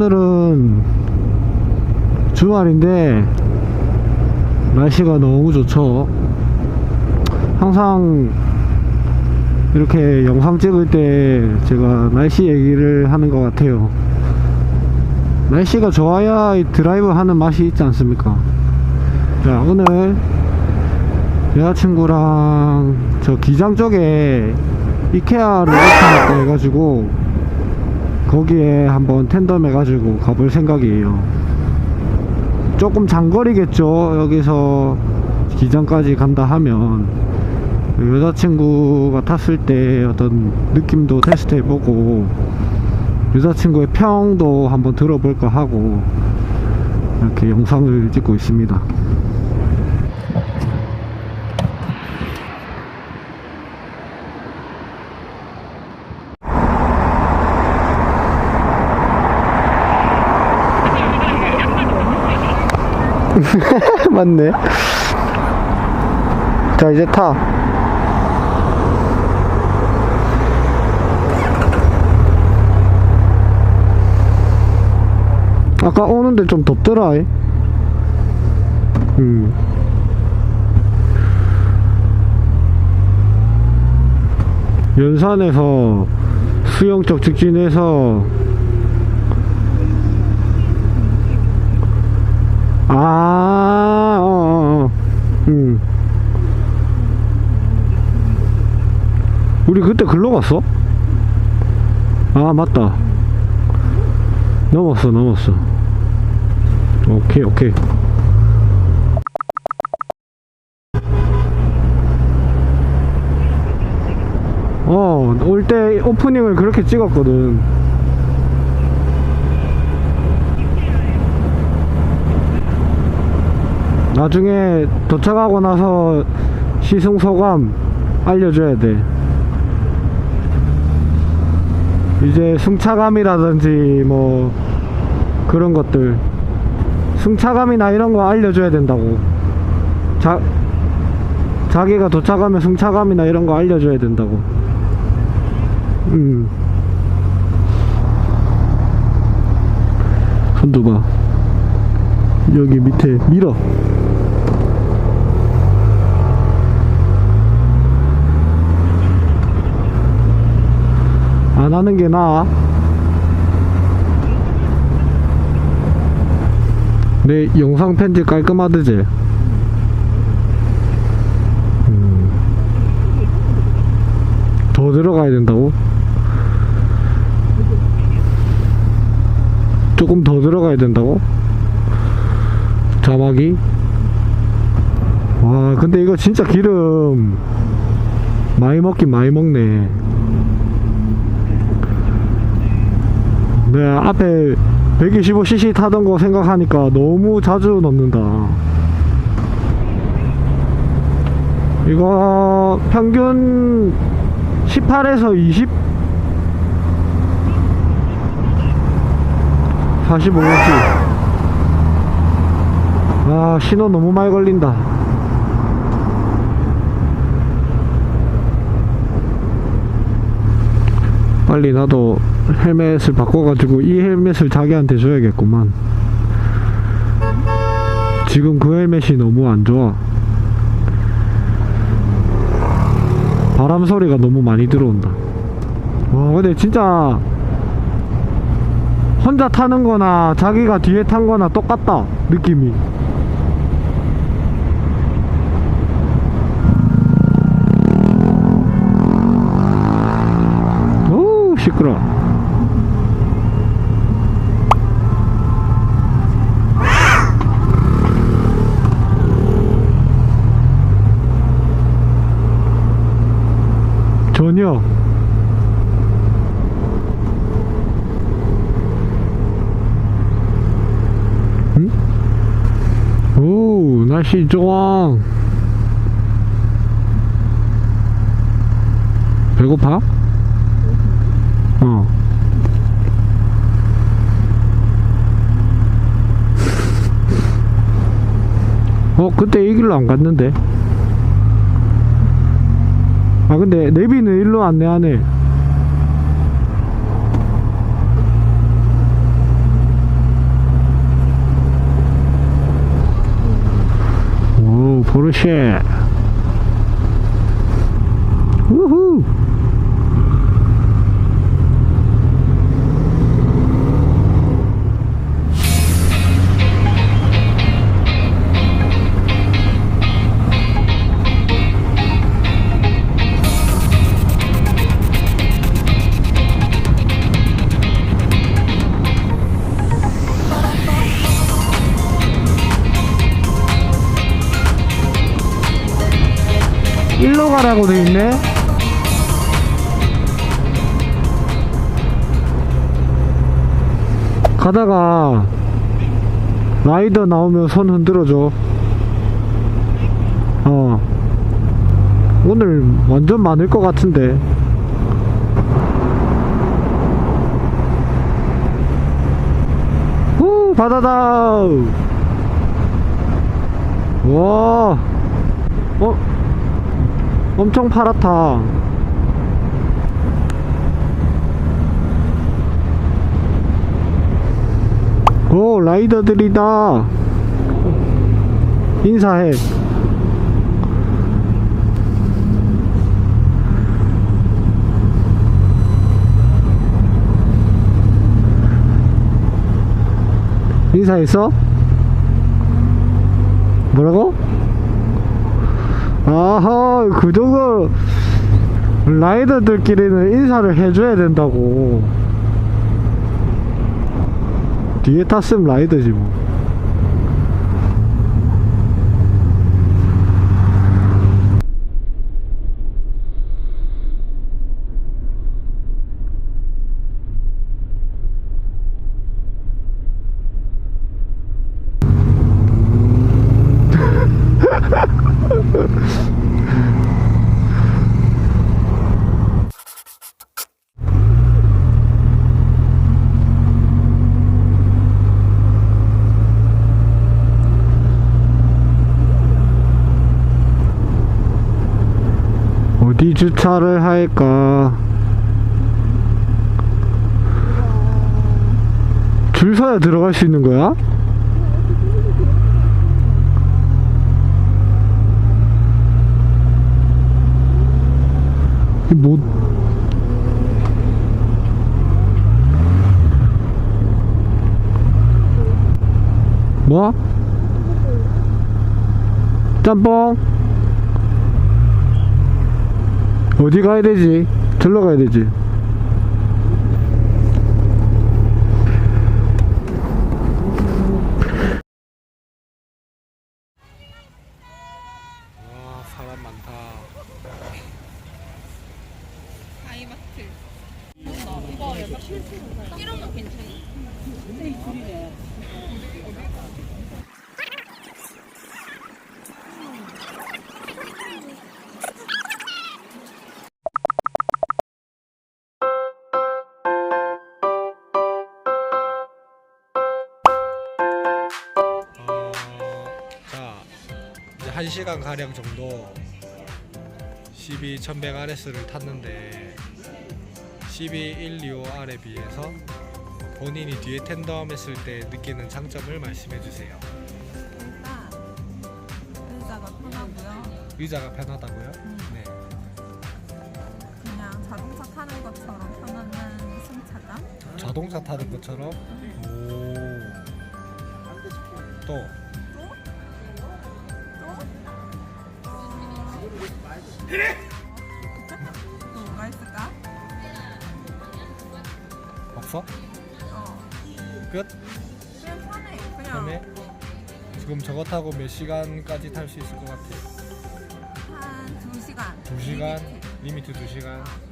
오늘은 주말인데 날씨가 너무 좋죠. 항상 이렇게 영상 찍을 때 제가 날씨 얘기를 하는 것 같아요. 날씨가 좋아야 이 드라이브 하는 맛이 있지 않습니까? 자, 오늘 여자친구랑 저 기장 쪽에 이케아를 오픈했다 해가지고 거기에 한번 텐덤 해가지고 가볼 생각이에요. 조금 장거리겠죠. 여기서 기장까지 간다 하면 여자친구가 탔을 때 어떤 느낌도 테스트 해보고 여자친구의 평도 한번 들어볼까 하고 이렇게 영상을 찍고 있습니다. 맞네. 자, 이제 타. 아까 오는데 좀 덥더라. 이. 음. 연산에서 수영적 직진해서 아, 어, 어, 어. 음. 우리 그때 글로 갔어? 아, 맞다. 넘었어, 넘었어. 오케이, 오케이. 어, 올 때 오프닝을 그렇게 찍었거든. 나중에 도착하고 나서 시승 소감 알려줘야 돼. 이제 승차감이라든지 뭐 그런 것들 승차감이나 이런 거 알려줘야 된다고. 자 자기가 도착하면 승차감이나 이런 거 알려줘야 된다고. 음. 손도 봐. 여기 밑에 밀어. 하는 게 나아. 내 영상 편집 깔끔하드지? 음. 더 들어가야 된다고? 조금 더 들어가야 된다고? 자막이? 와, 근데 이거 진짜 기름 많이 먹긴 많이 먹네. 네, 앞에 125cc 타던 거 생각하니까 너무 자주 넣는다. 이거 평균 18에서 20 45cc 아 신호 너무 많이 걸린다. 빨리 나도 헬멧을 바꿔가지고 이 헬멧을 자기한테 줘야겠구만. 지금 그 헬멧이 너무 안 좋아. 바람 소리가 너무 많이 들어온다. 와 근데 진짜 혼자 타는 거나 자기가 뒤에 탄 거나 똑같다 느낌이. 오 시끄러 오 날씨 좋아 배고파? 어 어, 그때 이 길로 안 갔는데. 아 근데 내비는 일로 안내하네 오 포르쉐. 우후. 가라고 돼 있네. 가다가 라이더 나오면 손 흔들어 줘. 어. 오늘 완전 많을 것 같은데. 후 바다다. 와. 어? 엄청 파랗다. 오, 라이더들이다. 인사해. 인사했어? 뭐라고? 아하 그 정도 라이더들끼리는 인사를 해줘야 된다고. 뒤에 탔으면 라이더지 뭐 어디 주차를 할까 줄 서야 들어갈 수 있는 거야? 이 뭐, 뭐? 짬뽕? 어디 가야 되지? 절로 가야 되지. 1시간 가량 정도 12 1100 RS를 탔는데 12 125R에 비해서 본인이 뒤에 텐덤 했을 때 느끼는 장점을 말씀해 주세요. 일단 의자가 편하고요. 의자가 편하다고요? 네. 그냥 자동차 타는 것처럼 편안한 승차감. 자동차 타는 것처럼 오. 또 또 뭐가 있을까? 없어? 어. 끝? 그냥 편해. 그냥. 그다음에 지금 저거 타고 몇 시간까지 탈 수 있을 것 같아? 한 2시간. 2시간? 리미트 2시간? 오케이.